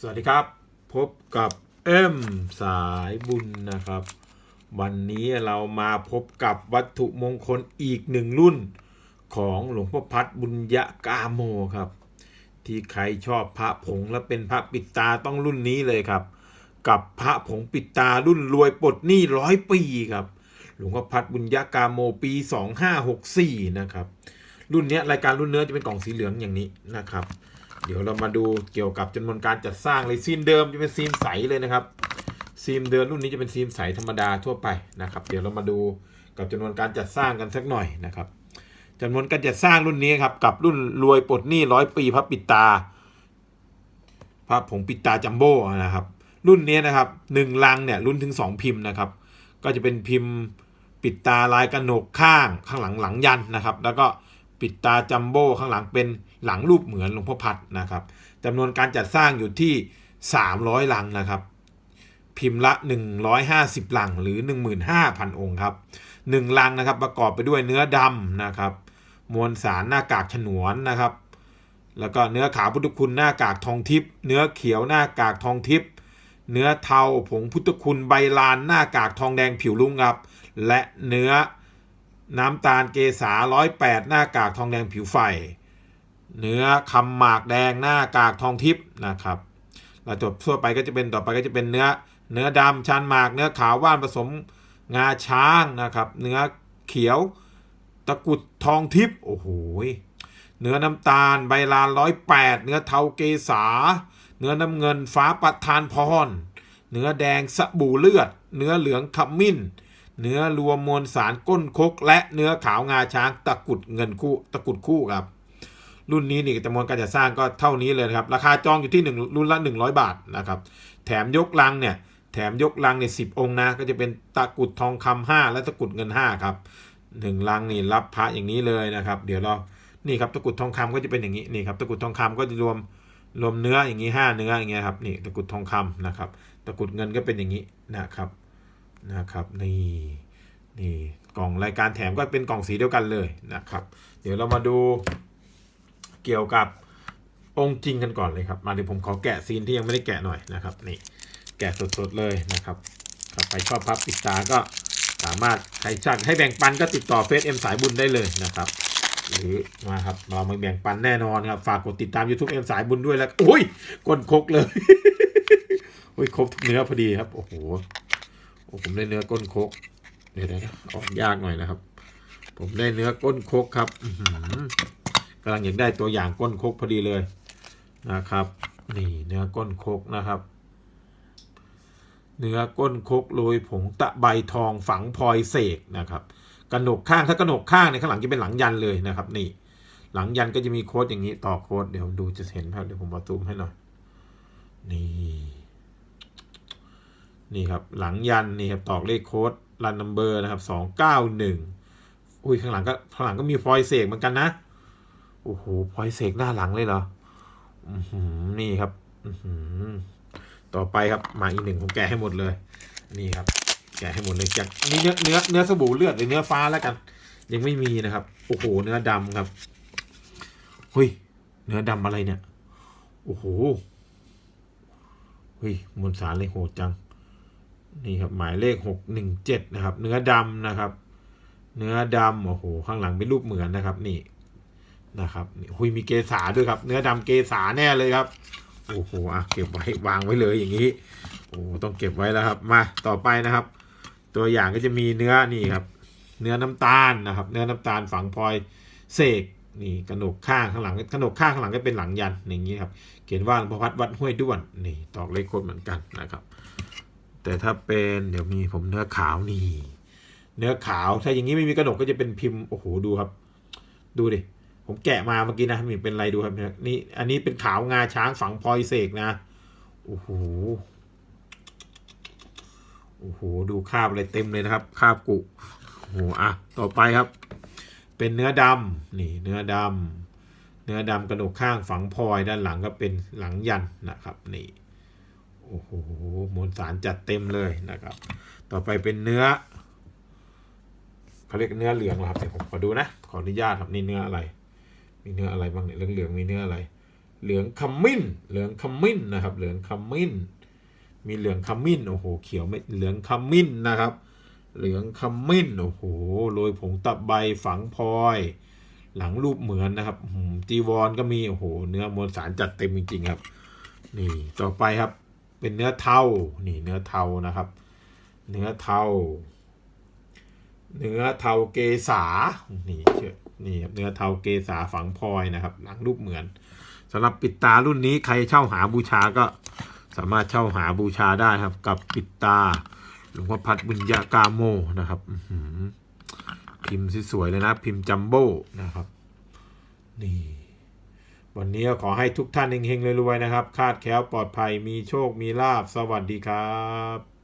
สวัสดีครับ พบกับเอ็มสายบุญนะครับ วันนี้เรามาพบกับวัตถุมงคลอีกหนึ่งรุ่น ของหลวงพ่อพัดบุญยะกาโมครับ ที่ใครชอบพระผงและเป็นพระปิดตาต้องรุ่นนี้เลยครับ กับพระผงปิดตารุ่นรวยปลดหนี้ร้อยปีครับ หลวงพ่อพัดบุญยะกาโมปี 2564 นะครับ รุ่นเนี้ยรายการรุ่นเนื้อจะเป็นกล่องสีเหลืองอย่างนี้นะครับ เดี๋ยวเรามาดูเกี่ยวกับจำนวนการจัดสร้างเลยซีนเดิมจะเป็นซีนใสเลยนะครับซีนเดิมรุ่นนี้จะเป็นซีนใสธรรมดาทั่วไปนะครับ เดี๋ยวเรามาดูกับจำนวนการจัดสร้างกันสักหน่อยนะครับจำนวนการจัดสร้างรุ่นนี้ครับกับรุ่นรวยปลดหนี้ร้อยปีพระปิดตาพระผงปิดตาจัมโบ้นะครับ รุ่นนี้นะครับหนึ่งลังเนี่ยรุ่นถึงสองพิมพ์นะครับ ก็จะเป็นพิมพ์ปิดตาลายกระหนกข้างข้างหลังหลังยันนะครับ แล้วก็ปิดตาจัมโบ้ข้างหลังเป็น หลังรูปเหมือนหลวงพ่อพัดนะครับจำนวนการจัดสร้างอยู่ที่ 300 ลังนะครับ พิมพ์ละ 150 ลังหรือ 15,000 องค์ครับ 1 ลังนะครับประกอบไปด้วยเนื้อดำนะครับ มวลสารหน้ากากฉนวนนะครับ แล้วก็เนื้อขาวพุทธคุณหน้ากากทองทิพย์เนื้อเขียวหน้ากากทองทิพย์เนื้อเทาผงพุทธคุณใบลานหน้ากากทองแดงผิวลุ่งครับ และเนื้อน้ำตาลเกษาร้อยแปดหน้ากากทองแดงผิวไฟ เนื้อคำหมากแดงหน้ากากทองทิพย์นะครับแล้วตัวทั่วไปก็จะเป็นต่อไปก็จะเป็นเนื้อเนื้อดำชันหมาก เนื้อขาวว่านผสมงาช้างนะครับ เนื้อเขียวตะกุดทองทิพย์โอ้โหเนื้อน้ำตาลใบลานร้อยแปดเนื้อเทาเกษา เนื้อน้ำเงินฟ้าประทานพร เนื้อแดงสบู่เลือด เนื้อเหลืองขมิ้น เนื้อรวมมวลสารก้นคก และเนื้อขาวงาช้างตะกุดเงินคู่ตะกุดคู่ครับ รุ่นนี้นี่จำนวนการจัดสร้างก็เท่านี้เลยครับราคาจองอยู่ที่หนึ่งรุ่นละ 100 บาทนะครับแถมยกลังเนี่ยแถมยกลังเนี่ยสิองค์นะก็จะเป็นตะกุดทองคำห้าและตะกุดเงินห้าครับหนึ่งลังนี่รับพระอย่างนี้เลยนะครับ เดี๋ยวเรานี่ครับตะกุดทองคำก็จะเป็นอย่างนี้นี่ครับตะกุดทองคำก็จะรวมรวมเนื้ออย่างนี้ห้าเนื้ออย่างเงี้ยครับนี่ตะกุดทองคำนะครับตะกุดเงินก็เป็นอย่างนี้นะครับนะครับนี่นี่กล่องรายการแถมก็เป็นกล่องสีเดียวกันเลยนะครับ เดี๋ยวเรามาดู เกี่ยวกับองค์จริงกันก่อนเลยครับ มาเดี๋ยวผมขอแกะซีนที่ยังไม่ได้แกะหน่อยนะครับนี่แกะสดๆเลยนะครับใครชอบพับปิดตาก็สามารถใครชักให้แบ่งปันก็ติดต่อเฟซเอ็มสายบุญได้เลยนะครับหรือมาครับเรามาแบ่งปันแน่นอนครับ ฝากกดติดตาม YouTube เอ็มสายบุญด้วยแล้วโอ้ยกดคกเลยโอ้ยครบทุกเนื้อพอดีครับ โอ้โหโอ้ผมได้เนื้อก้นคกเดี๋ยวนะออกยากหน่อยนะครับ ผมได้เนื้อก้นคกครับอื กำลังอยากได้ตัวอย่างก้นคกพอดีเลยนะครับ นี่เนื้อก้นคกนะครับ เนื้อก้นคกโรยผงตะไบทองฝังพลอยเสกนะครับกระหนกข้างถ้ากระหนกข้างในข้างหลังจะเป็นหลังยันเลยนะครับ นี่หลังยันก็จะมีโค้ดอย่างนี้ต่อโค้ดเดี๋ยวดูจะเห็นครับเดี๋ยวผมมาซูมให้หน่อยนี่นี่ครับหลังยันนี่ครับตอกเลขโค้ดรันนัมเบอร์นะครับสองเก้าหนึ่งอุ้ยข้างหลังก็ข้างหลังก็มีพลอยเสกเหมือนกันนะ โอ้โหพลอยเสกหน้าหลังเลยเหรอนี่ครับต่อไปครับมาอีกหนึ่งผมแกะให้หมดเลย นี่ครับ แกะให้หมดเลยจากนนี้เนื้อเนื้อเนื้อสบู่เลือดหรือเนื้อฟ้าแล้วกัน ยังไม่มีนะครับโอ้โหเนื้อดำครับเฮ้ยเนื้อดำอะไรเนี่ยโอ้โหเฮ้ยมวลสารเลยโหดจัง นี่ครับหมายเลขหกหนึ่งเจ็ดนะครับ เนื้อดำนะครับ เนื้อดำโอ้โหข้างหลังเป็นรูปเหมือนนะครับ นี่ นะครับหุยมีเกสาด้วยครับ เนื้อดำเกสาแน่เลยครับ โอ้โหอะเก็บไว้วางไว้เลยอย่างนี้ โอ้ต้องเก็บไว้แล้วครับ มาต่อไปนะครับ ตัวอย่างก็จะมีเนื้อนี่ครับ เนื้อน้ำตาลนะครับ เนื้อน้ำตาลฝังพลอยเสกนี่กระหนกข้างข้างหลังกระหนกข้างข้างหลังก็เป็นหลังยันอย่างนี้ครับ เขียนว่าหลวงพ่อพัดวัดห้วยด้วนนี่ตอกเลขโคดเหมือนกันนะครับ แต่ถ้าเป็นเดี๋ยวมีผมเนื้อขาวนี่ เนื้อขาวถ้าอย่างนี้ไม่มีกระหนกก็จะเป็นพิมพ์โอ้โหดูครับ ดูดิ ผมแกะมาเมื่อกี้นะมีเป็นอะไรดูครับเนี่ยนี่อันนี้เป็นขาวงาช้างฝังพลอยเสกนะโอ้โหโอ้โหดูคราบอะไรเต็มเลยนะครับคราบกุโอ้โหอะต่อไปครับ เป็นเนื้อดำนี่เนื้อดำเนื้อดำกระดูกข้างฝังพลอยด้านหลังก็เป็นหลังยันนะครับนี่โอ้โหมวลสารจัดเต็มเลยนะครับ ต่อไปเป็นเนื้อเขาเรียกเนื้อเหลืองครับเดี๋ยวผมขอดูนะขออนุญาตครับนี่เนื้ออะไร มีเนื้ออะไรบ้างเนี่ยเหลืองๆมีเนื้ออะไร เหลืองขมิ้น เหลืองขมิ้นนะครับ เหลืองขมิ้น มีเหลืองขมิ้นโอ้โหเขียวไม่เหลืองขมิ้นนะครับ เหลืองขมิ้นโอ้โหโรยผงตะไบฝังพลอย หลังรูปเหมือนนะครับจีวรก็มีโอ้โหเนื้อมวลสารจัดเต็มจริงๆครับ นี่ต่อไปครับ เป็นเนื้อเทานี่เนื้อเทานะครับ เนื้อเทาเนื้อเทาเกษานี่เชื่อ นี่ครับเนื้อเทาเกษาฝังพลอยนะครับ หลังรูปเหมือนสำหรับปิดตารุ่นนี้ใครเช่าหาบูชาก็สามารถเช่าหาบูชาได้ครับ กับปิดตาหลวงพ่อพัดบุญญากาโมนะครับพิมพ์สวยๆเลยนะ พิมพ์จัมโบ้นะครับ นี่ วันนี้ขอให้ทุกท่านเฮงๆรวยๆนะครับ คาดแคล้วปลอดภัยมีโชคมีลาบสวัสดีครับ